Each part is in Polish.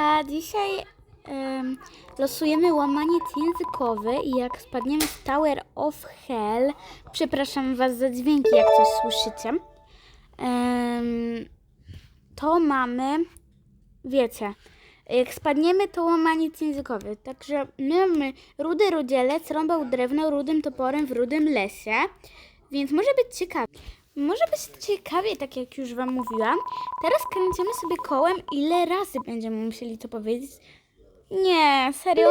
Hejka, dzisiaj em, losujemy łamaniec językowy i jak spadniemy w Tower of Hell, przepraszam Was za dźwięki, jak coś słyszycie, em, to mamy, wiecie, jak spadniemy, to łamaniec językowy. Także my mamy rudy rudzielec, rąbał drewno rudym toporem w rudym lesie, więc może być ciekawie. Może być ciekawie, tak jak już Wam mówiłam. Teraz kręcimy sobie kołem, ile razy będziemy musieli to powiedzieć. Nie, serio?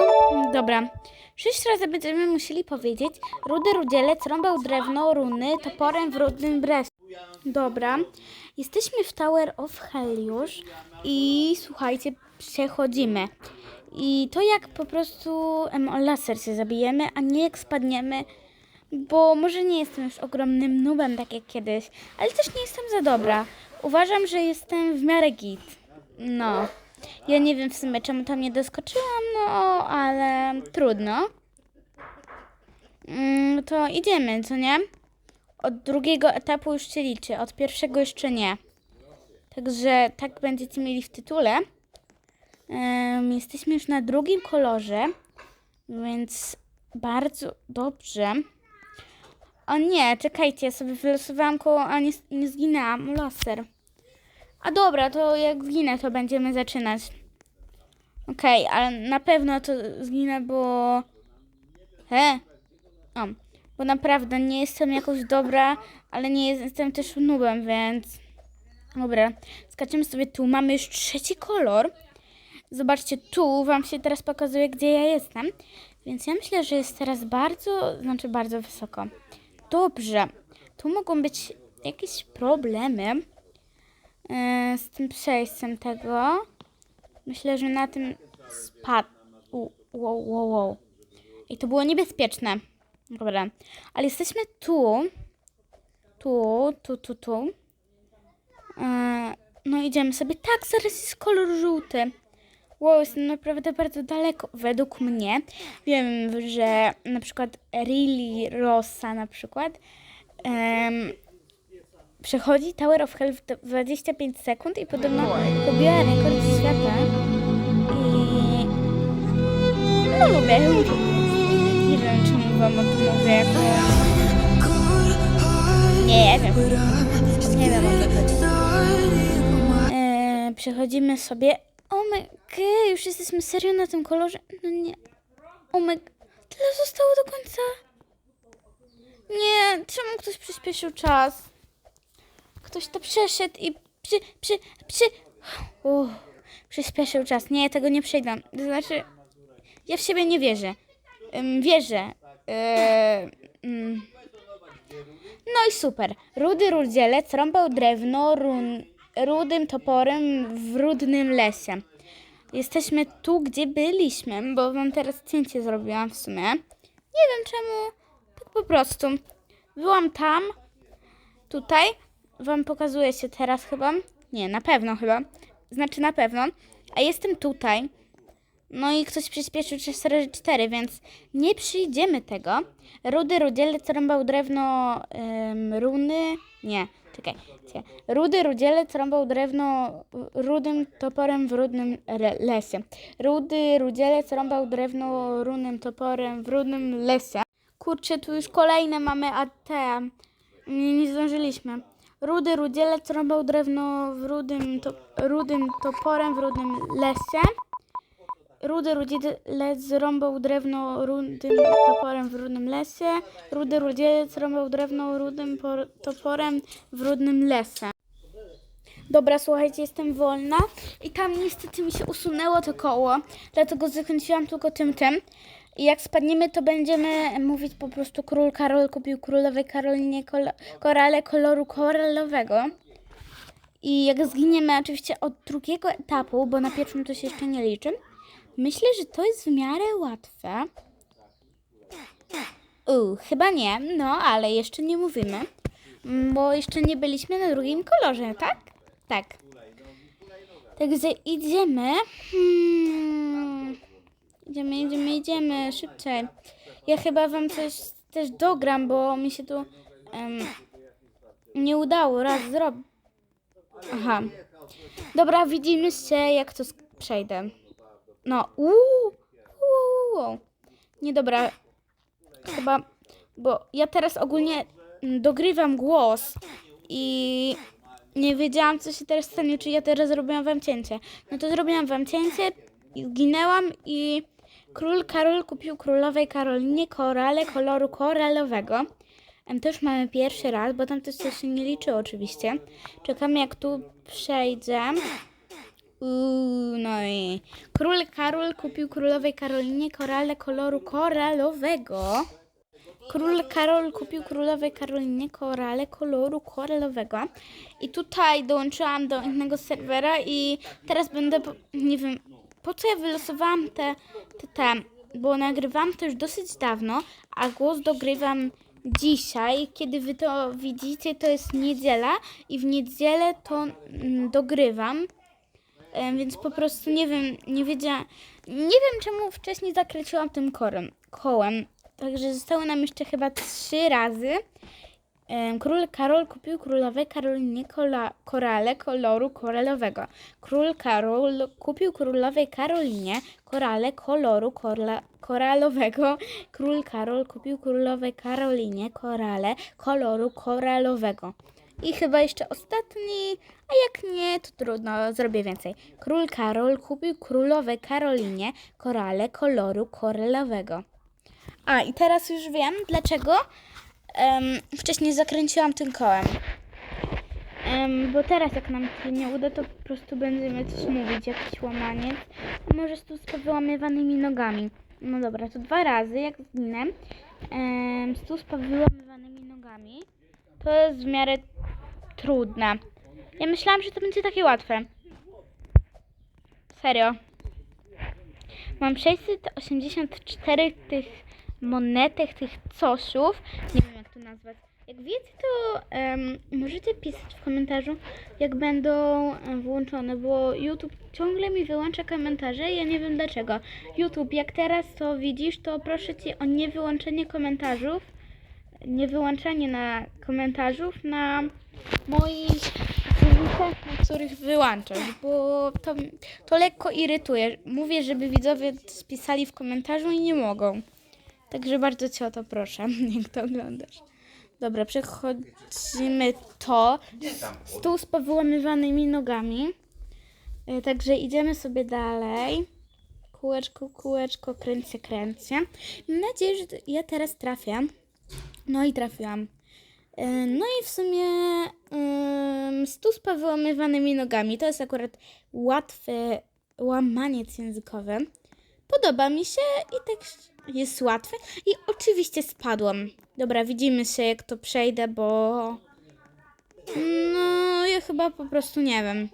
Dobra. Sześć razy będziemy musieli powiedzieć rudy rudzielec, rąbał drewno, runy, toporem w rudnym breście. Dobra. Jesteśmy w Tower of Hell już i słuchajcie, przechodzimy. I to jak po prostu em, laser się zabijemy, a nie jak spadniemy, bo może nie jestem już ogromnym nubem tak jak kiedyś, ale też nie jestem za dobra. Uważam, że jestem w miarę git. No. Ja nie wiem w sumie czemu tam nie doskoczyłam, no ale trudno. Mm, to idziemy, co nie? Od drugiego etapu już się liczy, od pierwszego jeszcze nie. Także tak będziecie mieli w tytule. Em, jesteśmy już na drugim kolorze, więc bardzo dobrze. O nie, czekajcie, ja sobie wylosowałam koło, a nie, nie zginęłam. Laser. A dobra, to jak zginę, to będziemy zaczynać. Okej, ale na pewno to zginę, bo... He? O, bo naprawdę nie jestem jakoś dobra, ale nie jestem też nubem, więc... Dobra, skaczemy sobie tu. Mamy już trzeci kolor. Zobaczcie, tu Wam się teraz pokazuje, gdzie ja jestem. Więc ja myślę, że jest teraz bardzo, znaczy bardzo wysoko. Dobrze, tu mogą być jakieś problemy e, z tym przejściem tego. Myślę, że na tym spadł. Wow, wow, wow. I to było niebezpieczne. Dobra, ale jesteśmy tu. Tu, tu, tu, tu. E, no idziemy sobie. Tak, zaraz jest kolor żółty. Wow, jestem naprawdę bardzo daleko, według mnie. Wiem, że na przykład Really Rossa na przykład em, przechodzi Tower of Hell w d- 25 sekund i podobno pobiła rekord świata. I no lubię. Nie wiem, czemu wam o tym mówię. Nie wiem. Nie wiem o. E, przechodzimy sobie. O my, okay, już jesteśmy serio na tym kolorze. No nie. O my, tyle zostało do końca. Nie, czemu ktoś przyspieszył czas? Ktoś to przeszedł i przy, przy, przy... Uff, przyspieszył czas. Nie, tego nie przejdę. To znaczy, ja w siebie nie wierzę. Ym, wierzę. Mm. No i super. Rudy rudzielec rąbał drewno run, rudym toporem w rudnym lesie. Jesteśmy tu, gdzie byliśmy, bo wam teraz cięcie zrobiłam w sumie. Nie wiem czemu, tak po prostu. Byłam tam, tutaj. Wam pokazuje się teraz chyba. Nie, na pewno chyba. Znaczy na pewno. A jestem tutaj. No i ktoś przyspieszył 4, więc nie przyjdziemy tego. Rudy rudzielec rąbał drewno runy. Nie, czekaj. Rudy rudzielec rąbał drewno rudym toporem w rudnym lesie. Rudy rudzielec rąbał drewno runym toporem w rudnym lesie. Kurczę, tu już kolejne mamy, a te nie, nie zdążyliśmy. Rudy rudzielec rąbał drewno w rudym, to, rudym toporem w rudnym lesie. Rudy rudzielec zrąbał drewno rudym toporem w rudnym lesie. Rudy rudzielec rąbał drewno rudym por- toporem w rudnym lesie. Dobra, słuchajcie, jestem wolna i tam niestety mi się usunęło to koło, dlatego zakręciłam tylko tym tym. I jak spadniemy, to będziemy mówić po prostu król Karol kupił królowej Karolinie kol- korale koloru koralowego. I jak zginiemy oczywiście od drugiego etapu, bo na pierwszym to się jeszcze nie liczy, myślę, że to jest w miarę łatwe. U, chyba nie, no ale jeszcze nie mówimy, bo jeszcze nie byliśmy na drugim kolorze, tak? Tak. Także idziemy. Hmm. Idziemy, idziemy, idziemy, szybciej. Ja chyba wam coś też dogram, bo mi się tu em, nie udało raz zrobić. Aha. Dobra, widzimy się, jak to przejdę. No, uuu. Nie dobra. Chyba, bo ja teraz ogólnie mm, dogrywam głos i nie wiedziałam, co się teraz stanie, czy ja teraz zrobiłam wam cięcie. No to zrobiłam wam cięcie, zginęłam i król Karol kupił królowej Karolinie korale koloru koralowego. To już mamy pierwszy raz, bo tam to się nie liczy oczywiście. Czekamy jak tu przejdzie. Uuu, no i król Karol kupił królowej Karolinie korale koloru koralowego. Król Karol kupił królowej Karolinie korale koloru koralowego. I tutaj dołączyłam do innego serwera i teraz będę, nie wiem, po co ja wylosowałam te, te, te, bo nagrywam to już dosyć dawno, a głos dogrywam dzisiaj. Kiedy wy to widzicie, to jest niedziela i w niedzielę to mm, dogrywam. Em, Więc po prostu nie wiem, nie wiedziałam, nie wiem czemu wcześniej zakręciłam tym korem, kołem. Także zostały nam jeszcze chyba trzy razy. Em, Król Karol kupił królowej Karolinie kola, korale koloru koralowego. Król Karol kupił królowej Karolinie korale koloru korla, koralowego. Król Karol kupił królowej Karolinie korale koloru koralowego. I chyba jeszcze ostatni, a jak nie, to trudno, zrobię więcej. Król Karol kupił królowej Karolinie korale koloru koralowego. A i teraz już wiem, dlaczego em, wcześniej zakręciłam tym kołem. Em, bo teraz jak nam się nie uda, to po prostu będziemy coś mówić, jakiś łamaniec. A może tu z powyłamywanymi nogami. No dobra, to dwa razy, jak zginę. Em, stół z powyłamywanymi nogami. To jest w miarę trudne. Ja myślałam, że to będzie takie łatwe. Serio. Mam 684 tych monetek, tych coszów. Nie wiem jak to nazwać. Jak wiecie, to em, możecie pisać w komentarzu, jak będą włączone, bo YouTube ciągle mi wyłącza komentarze. Ja nie wiem dlaczego. YouTube, jak teraz to widzisz, to proszę cię o niewyłączenie komentarzów. Nie wyłączanie na komentarzów na moich filmikach, na których wyłączasz, bo to, to lekko irytuje. Mówię, żeby widzowie spisali w komentarzu i nie mogą. Także bardzo cię o to proszę, jak to oglądasz. Dobra, przechodzimy to. Stół z powyłamywanymi nogami. Y, Także idziemy sobie dalej. Kółeczko, kółeczko, kręcę, kręcę. Mam nadzieję, że ja teraz trafię. No i trafiłam. Y, No i w sumie um, stół z powyłamywanymi nogami. To jest akurat łatwy łamaniec językowy. Podoba mi się i tak jest łatwe. I oczywiście spadłam. Dobra, widzimy się jak to przejdę, bo... No, ja chyba po prostu nie wiem.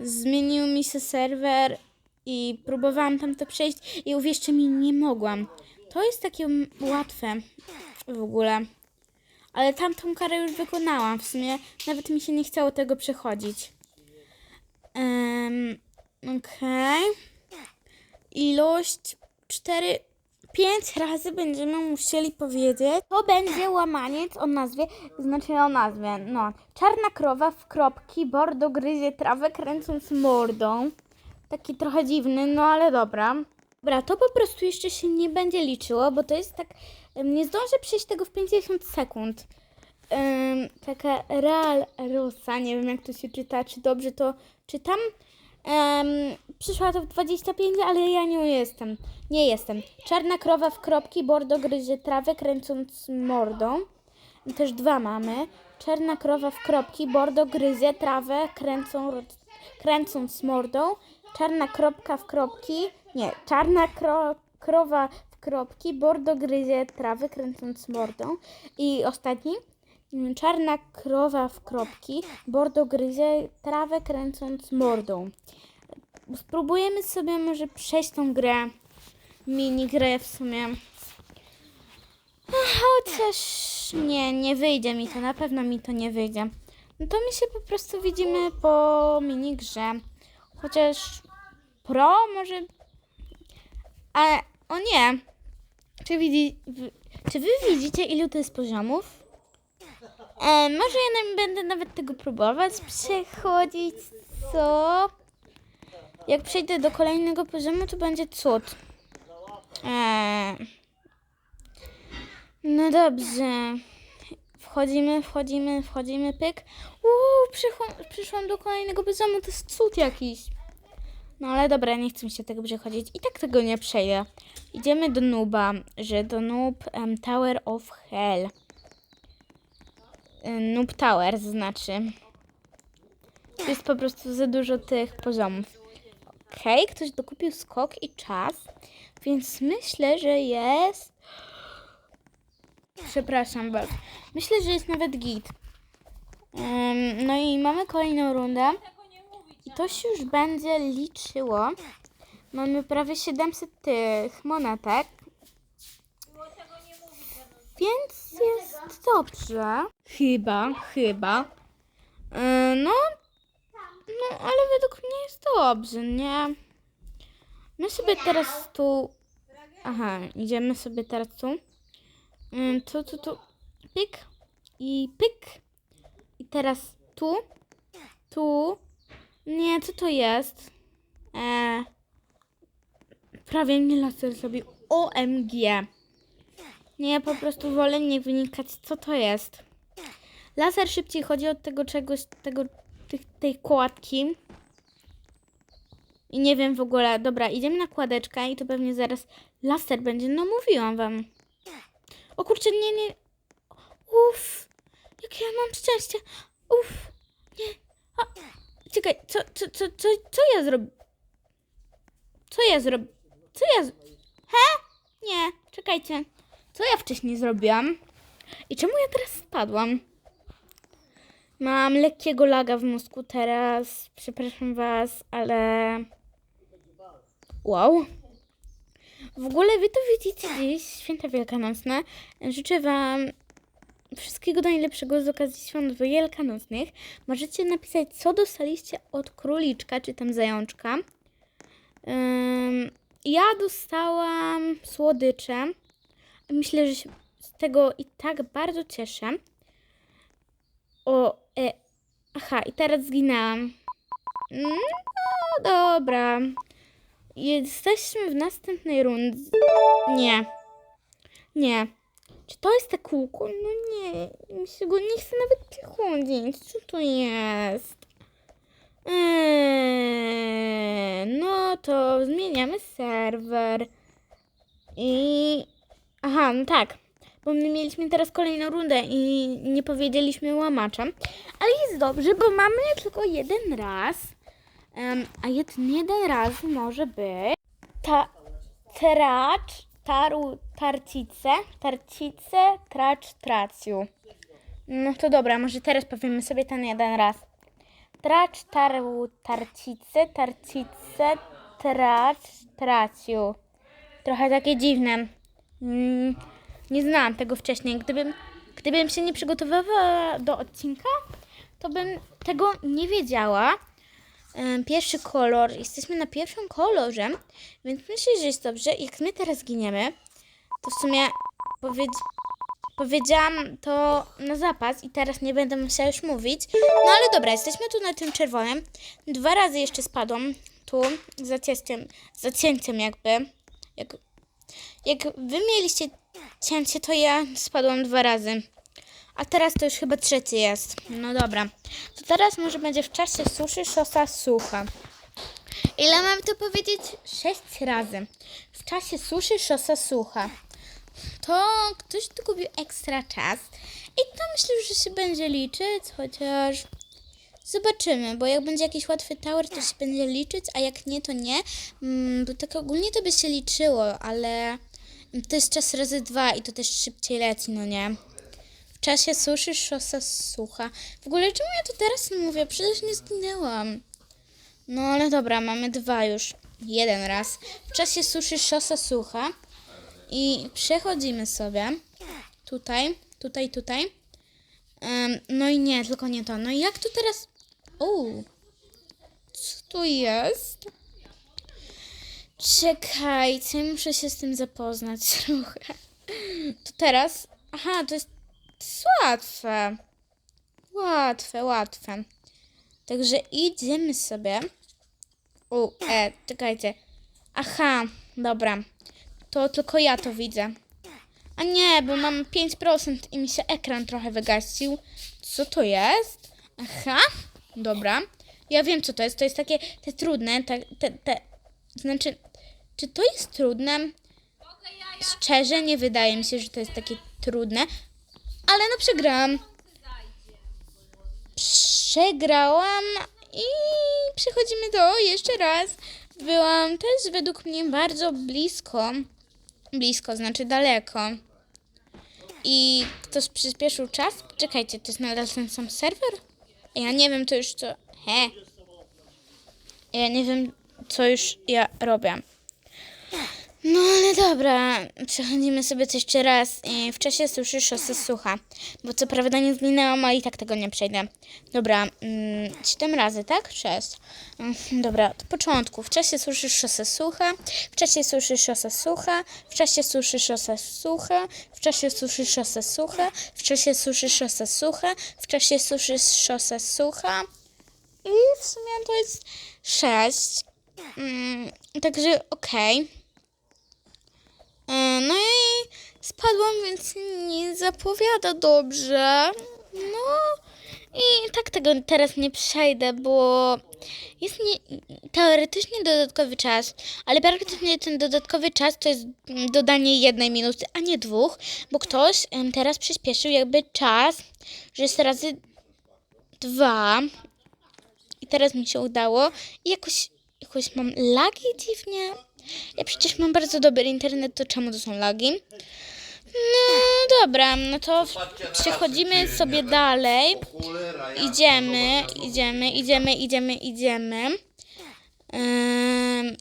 Zmienił mi się serwer i próbowałam tam to przejść i uwierzcie mi, nie mogłam. To jest takie łatwe w ogóle. Ale tamtą karę już wykonałam. W sumie nawet mi się nie chciało tego przechodzić. Um, Okej. Ilość 4, 5 razy będziemy musieli powiedzieć. To będzie łamaniec o nazwie, znaczy o nazwie, no. Czarna krowa w kropki, bordo gryzie trawę kręcąc mordą. Taki trochę dziwny, no ale dobra. Dobra, to po prostu jeszcze się nie będzie liczyło, bo to jest tak, nie zdążę przejść tego w 50 sekund. Taka Real Rosa, nie wiem jak to się czyta, czy dobrze to czytam. Em, przyszła to w 25, ale ja nie jestem. Nie jestem. Czarna krowa w kropki, bordo gryzie trawę, kręcąc mordą. Też dwa mamy. Czarna krowa w kropki, bordo gryzie trawę, kręcą, kręcąc mordą. Czarna kropka w kropki. Nie, czarna kro, krowa kropki, bordo gryzie trawę, kręcąc mordą. I ostatni. Mm, Czarna krowa w kropki, bordo gryzie trawę, kręcąc mordą. Spróbujemy sobie może przejść tą grę. Minigrę w sumie. Chociaż nie, nie wyjdzie mi to, na pewno mi to nie wyjdzie. No to my się po prostu widzimy po minigrze. Chociaż pro może... Ale, o nie. Czy, widzi, czy wy widzicie ilu to jest poziomów? E, może ja będę nawet tego próbować przechodzić, co? Jak przejdę do kolejnego poziomu, to będzie cud. Eee. No dobrze. Wchodzimy, wchodzimy, wchodzimy, pyk. Uuu, przyszłam do kolejnego poziomu, to jest cud jakiś. No ale dobra, nie chcę mi się tego przechodzić. I tak tego nie przejdę. Idziemy do Nuba, że do Noob em, Tower of Hell. Em, Noob Tower znaczy. Jest po prostu za dużo tych poziomów. Okej, ktoś dokupił skok i czas, więc myślę, że jest... Przepraszam was. Myślę, że jest nawet git. Em, no i mamy kolejną rundę. I to się już będzie liczyło. Mamy prawie 700 tych monetek. Więc jest dobrze. Chyba, chyba. E, no, no, ale według mnie jest dobrze, nie? My sobie teraz tu... Aha, idziemy sobie teraz tu. Ym, Tu, tu, tu. Pyk. I pyk. I teraz tu. Tu. Nie, co to jest? E, prawie mnie laser zrobił. OMG. Nie, po prostu wolę nie wynikać, co to jest. Laser szybciej chodzi od tego czegoś, tego, tych, tej kładki. I nie wiem w ogóle. Dobra, idziemy na kładeczkę i to pewnie zaraz laser będzie. No mówiłam wam. O kurczę, nie, nie. Uff. Jakie ja mam szczęście. Uff. Nie. A, czekaj, co, co, co, co, co ja zrobię? Co ja zrobię? Co ja... He? Nie, czekajcie. Co ja wcześniej zrobiłam? I czemu ja teraz spadłam? Mam lekkiego laga w mózgu teraz. Przepraszam was, ale... Wow. W ogóle wy to widzicie dziś, święta wielkanocne. Życzę wam wszystkiego najlepszego z okazji świąt wielkanocnych. Możecie napisać, co dostaliście od króliczka, czy tam zajączka. Ym, ja dostałam słodycze. Myślę, że się z tego i tak bardzo cieszę. O, e, aha, i teraz zginęłam. No dobra. Jesteśmy w następnej rundzie. Nie. Nie. Czy to jest te kółko? No nie. Mi się go nie chce nawet przechodzić. Co to jest? Eee, no to zmieniamy serwer. I... Aha, no tak. Bo my mieliśmy teraz kolejną rundę i nie powiedzieliśmy łamaczem. Ale jest dobrze, bo mamy tylko jeden raz. Em, a jeden, jeden raz może być ta, tracz, taru, tarcice, tarcice, tracz, traciu. No to dobra, może teraz powiemy sobie ten jeden raz. Tracz, taru, tarcice, tarcice, tracz, traciu. Trochę takie dziwne. Mm, nie znałam tego wcześniej. Gdybym, gdybym się nie przygotowywała do odcinka, to bym tego nie wiedziała. Pierwszy kolor. Jesteśmy na pierwszym kolorze, więc myślę, że jest dobrze. Jak my teraz giniemy, to w sumie powiedz, powiedziałam to na zapas i teraz nie będę musiała już mówić. No ale dobra, jesteśmy tu na tym czerwonym. Dwa razy jeszcze spadłam tu za cięciem, za cięciem jakby. Jak, jak wy mieliście cięcie, to ja spadłam dwa razy. A teraz to już chyba trzeci jest. No dobra. To teraz może będzie w czasie suszy szosa sucha. Ile mam to powiedzieć? Sześć razy. W czasie suszy szosa sucha. To ktoś tu kupił ekstra czas. I to myślę, że się będzie liczyć, chociaż zobaczymy, bo jak będzie jakiś łatwy tower, to się będzie liczyć, a jak nie, to nie. Mm, bo tak ogólnie to by się liczyło, ale to jest czas razy dwa i to też szybciej leci, no nie? W czasie suszy szosa sucha. W ogóle czemu ja to teraz mówię? Przecież nie zginęłam. No ale dobra, mamy dwa już. Jeden raz. W czasie suszy szosa sucha. I przechodzimy sobie. Tutaj, tutaj, tutaj. Em, no i nie, tylko nie to. No i jak to teraz... Uuu. Co to jest? Czekajcie, muszę się z tym zapoznać trochę. To teraz... Aha, to jest łatwe. Łatwe, łatwe. Także idziemy sobie U, e, czekajcie. Aha, dobra. To tylko ja to widzę. A nie, bo mam 5% i mi się ekran trochę wygasił. Co to jest? Aha, dobra. Ja wiem, co to jest. To jest takie, te trudne, te, te, te, znaczy, czy to jest trudne? Szczerze, nie wydaje mi się, że to jest takie trudne, ale no przegrałam. Przegrałam i przechodzimy do jeszcze raz. Byłam też według mnie bardzo blisko. Blisko, znaczy daleko. I ktoś przyspieszył czas? Czekajcie, to jest nadal ten sam serwer? Ja nie wiem, to już co... He. Ja nie wiem, co już ja robię. No ale dobra, przechodzimy sobie to jeszcze raz. W czasie suszy szosy sucha. Bo co prawda nie zginęłam, ale i tak tego nie przejdę. Dobra, mm, 7 razy, tak? 6. Mm, dobra, od początku. W czasie suszy szosy sucha. W czasie suszy szosy sucha. W czasie suszy szosy sucha. W czasie suszy szosy sucha. W czasie suszy szosy sucha. W czasie suszy szosy sucha. I w sumie to jest 6. Mm, także okej. E, No i spadłam, więc nie zapowiada dobrze. No i tak tego teraz nie przejdę, bo jest nie, teoretycznie dodatkowy czas, ale praktycznie ten dodatkowy czas to jest dodanie jednej minuty, a nie dwóch, bo ktoś teraz przyspieszył jakby czas, że jest razy dwa i teraz mi się udało i jakoś, jakoś mam lagi dziwnie. Ja przecież mam bardzo dobry internet, to czemu to są lagi? No dobra, no to przechodzimy sobie dalej. Idziemy, idziemy, idziemy, idziemy, idziemy. Ym,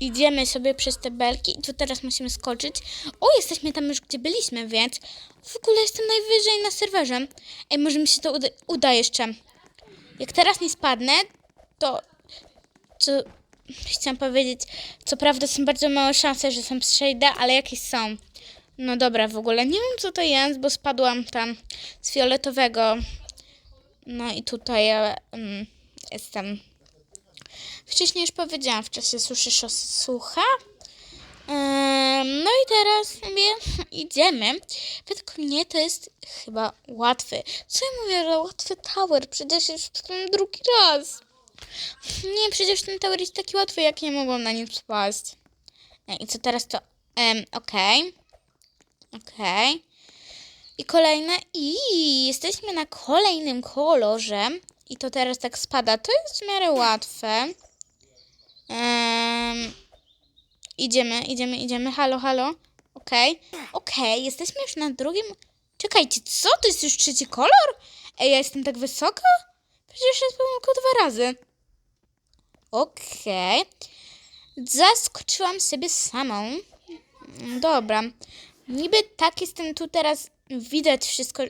idziemy sobie przez te belki i tu teraz musimy skoczyć. O, jesteśmy tam już, gdzie byliśmy, więc w ogóle jestem najwyżej na serwerze. Ej, może mi się to uda, uda jeszcze. Jak teraz nie spadnę, to co chciałam powiedzieć, co prawda są bardzo małe szanse, że są przejdę, ale jakieś są. No dobra, w ogóle nie wiem co to jest, bo spadłam tam z fioletowego. No i tutaj ja mm, jestem. Wcześniej już powiedziałam, w czasie suszy sucha. No i teraz sobie idziemy. Według mnie to jest chyba łatwy. Co ja mówię, że łatwy tower? Przecież już ten drugi raz. Nie, przecież ten tower jest taki łatwy, jak nie mogłam na nim spaść. I co teraz to? Um, Okej. Okej. I kolejne. I jesteśmy na kolejnym kolorze. I to teraz tak spada. To jest w miarę łatwe. Em, idziemy, idziemy, idziemy. Halo, halo. Okej. Okej, jesteśmy już na drugim. Czekajcie, co? To jest już trzeci kolor? Ej, ja jestem tak wysoko? Przecież jest tylko dwa razy. Okej. Zaskoczyłam sobie samą. Dobra. Niby tak jestem tu teraz, widać wszystko,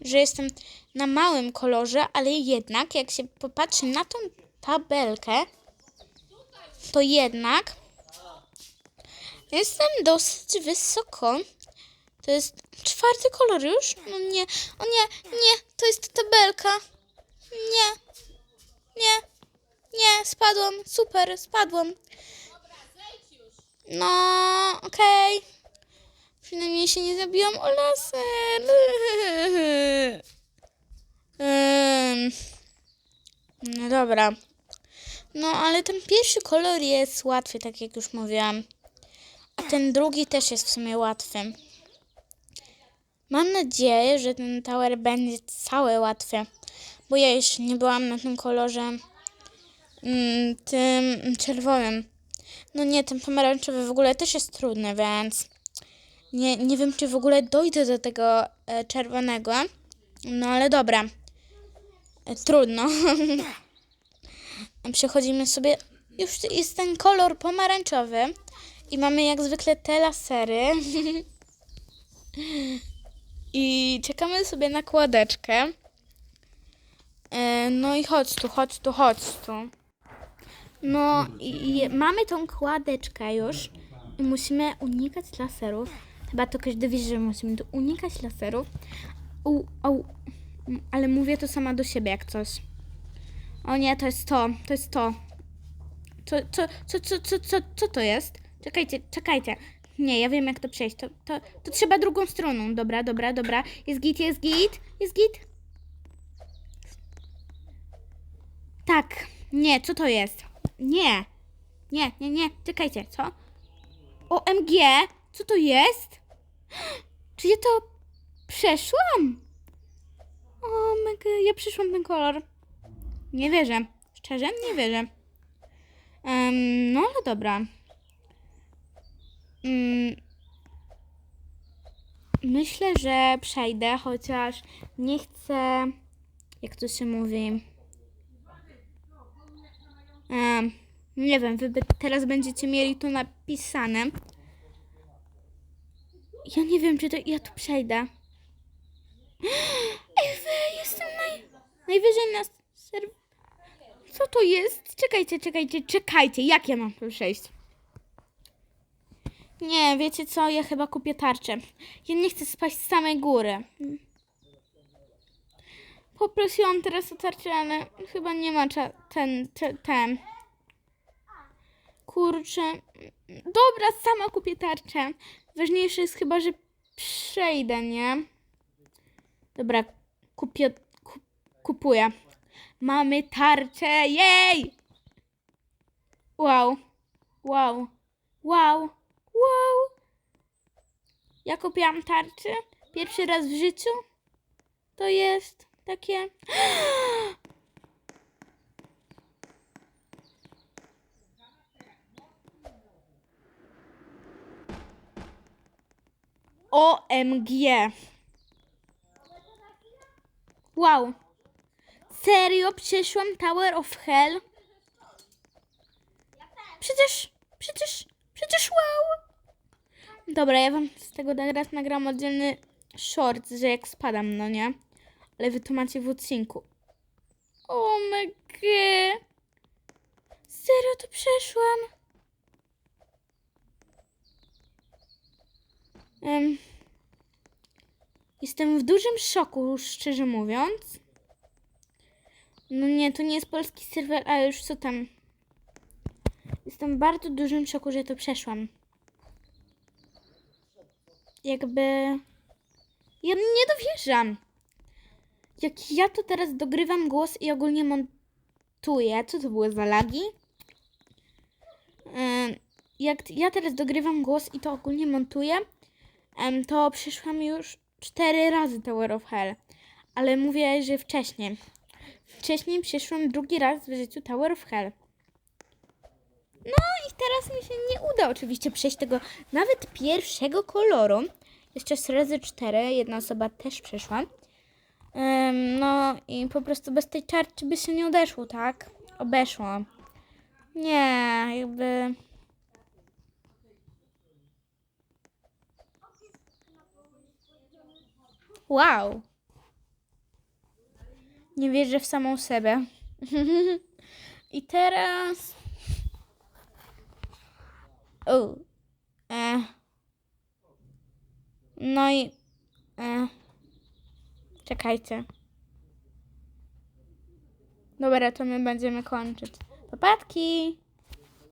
że jestem na małym kolorze, ale jednak jak się popatrzy na tą tabelkę, to jednak jestem dosyć wysoko. To jest czwarty kolor już? No nie, o nie, nie, to jest tabelka. Nie, nie, nie, spadłam, super, spadłam. No, okej. Przynajmniej się nie zabiłam o laser. Em, No dobra. No, ale ten pierwszy kolor jest łatwy, tak jak już mówiłam. A ten drugi też jest w sumie łatwy. Mam nadzieję, że ten tower będzie cały łatwy. Bo ja jeszcze nie byłam na tym kolorze mm, tym czerwonym. No nie, ten pomarańczowy w ogóle też jest trudny, więc nie, nie wiem, czy w ogóle dojdę do tego e, czerwonego. No ale dobra. E, trudno. Przechodzimy sobie. Już jest ten kolor pomarańczowy. I mamy jak zwykle te lasery. I czekamy sobie na kładeczkę. E, no i chodź tu, chodź tu, chodź tu. No i, i mamy tą kładeczkę już i musimy unikać laserów. Chyba to każdy wie, że musimy tu unikać laserów. U, au, ale mówię to sama do siebie jak coś. O nie, to jest to, to jest to. Co, co, co, co, co, co, co to jest? Czekajcie, czekajcie. Nie, ja wiem jak to przejść. To, to, to trzeba drugą stroną. Dobra, dobra, dobra. Jest git, jest git, jest git. Tak. Nie, co to jest? Nie. Nie, nie, nie. Czekajcie, co? OMG! Co to jest? Czy ja to przeszłam? O, mega, ja przyszłam ten kolor. Nie wierzę. Szczerze, nie wierzę. Em, no, ale dobra. Mm, myślę, że przejdę, chociaż nie chcę. Jak to się mówi? Nie wiem, wy teraz będziecie mieli to napisane. Ja nie wiem, czy to ja tu przejdę. Ej, jestem naj... najwyżej na serw... Co to jest? Czekajcie, czekajcie, czekajcie. Jak ja mam tu przejść? Nie, wiecie co? Ja chyba kupię tarczę. Ja nie chcę spaść z samej góry. Poprosiłam teraz o tarczę, ale chyba nie ma ten, ten, ten. Kurczę. Dobra, sama kupię tarczę. Ważniejsze jest chyba, że przejdę, nie? Dobra, kupię, kup, kupuję. Mamy tarczę, jej! Wow, wow, wow, wow. Ja kupiłam tarczę pierwszy raz w życiu. To jest takie... OMG. Wow. Serio przeszłam Tower of Hell? Przecież, przecież, przecież wow. Dobra, ja wam z tego nagram oddzielny short, że jak spadam, no nie? Ale wy to macie w odcinku. O mega. Serio to przeszłam? Em, jestem w dużym szoku, szczerze mówiąc. No nie, to nie jest polski serwer, ale już co tam. Jestem w bardzo dużym szoku, że to przeszłam. Jakby. Ja nie dowierzam. Jak ja to teraz dogrywam głos i ogólnie montuję. Co to były za lagi? Jak ja teraz dogrywam głos i to ogólnie montuję, to przeszłam już cztery razy Tower of Hell. Ale mówię, że wcześniej. Wcześniej przeszłam drugi raz w życiu Tower of Hell. No i teraz mi się nie uda oczywiście przejść tego nawet pierwszego koloru. Jeszcze razy 4, jedna osoba też przeszła. No i po prostu bez tej tarczy by się nie odeszło, tak? Obeszło. Nie, jakby... Wow. Nie wierzę w samą siebie. I teraz... O. E. No i... E. Czekajcie. Dobra, to my będziemy kończyć. Popatki!